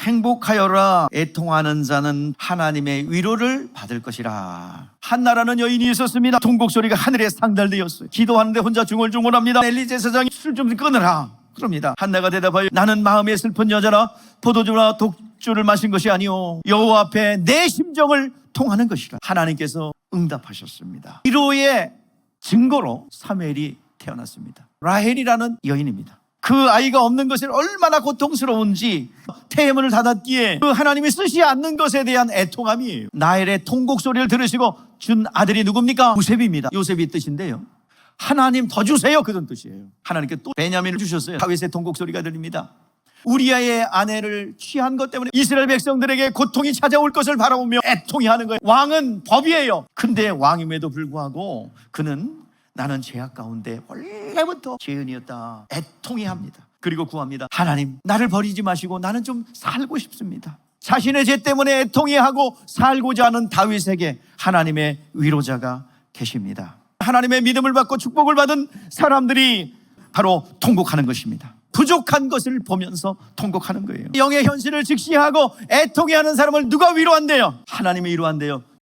행복하여라. 애통하는 자는 하나님의 위로를 받을 것이라. 한나라는 여인이 있었습니다. 통곡 소리가 하늘에 상달되었어요. 기도하는데 혼자 중얼중얼합니다. 엘리제 사장이 술 좀 끊으라. 그럽니다. 한나가 대답하여 나는 마음에 슬픈 여자라 포도주나 독주를 마신 것이 아니오. 여호와 앞에 내 심정을 통하는 것이라. 하나님께서 응답하셨습니다. 위로의 증거로 사무엘이 태어났습니다. 라헬이라는 여인입니다 그 아이가 없는 것이 얼마나 고통스러운지 태문을 닫았기에 그 하나님이 쓰지 않는 것에 대한 애통함이에요. 나엘의 통곡 소리를 들으시고 준 아들이 누굽니까? 요셉입니다. 요셉이 뜻인데요. 하나님 더 주세요 그런 뜻이에요. 하나님께 또 베냐민을 주셨어요. 다윗의 통곡 소리가 들립니다. 우리아의 아내를 취한 것 때문에 이스라엘 백성들에게 고통이 찾아올 것을 바라보며 애통이 하는 거예요. 왕은 법이에요. 근데 왕임에도 불구하고 그는 나는 죄악 가운데 원래부터 죄인이었다. 애통이 합니다. 그리고 구합니다. 하나님, 나를 버리지 마시고 나는 좀 살고 싶습니다. 자신의 죄 때문에 애통이 하고 살고자 하는 다윗에게 하나님의 위로자가 계십니다. 하나님의 믿음을 받고 축복을 받은 사람들이 바로 통곡하는 것입니다. 부족한 것을 보면서 통곡하는 거예요. 영의 현실을 직시하고 애통해 하는 사람을 누가 위로한대요? 하나님이 위로한대요.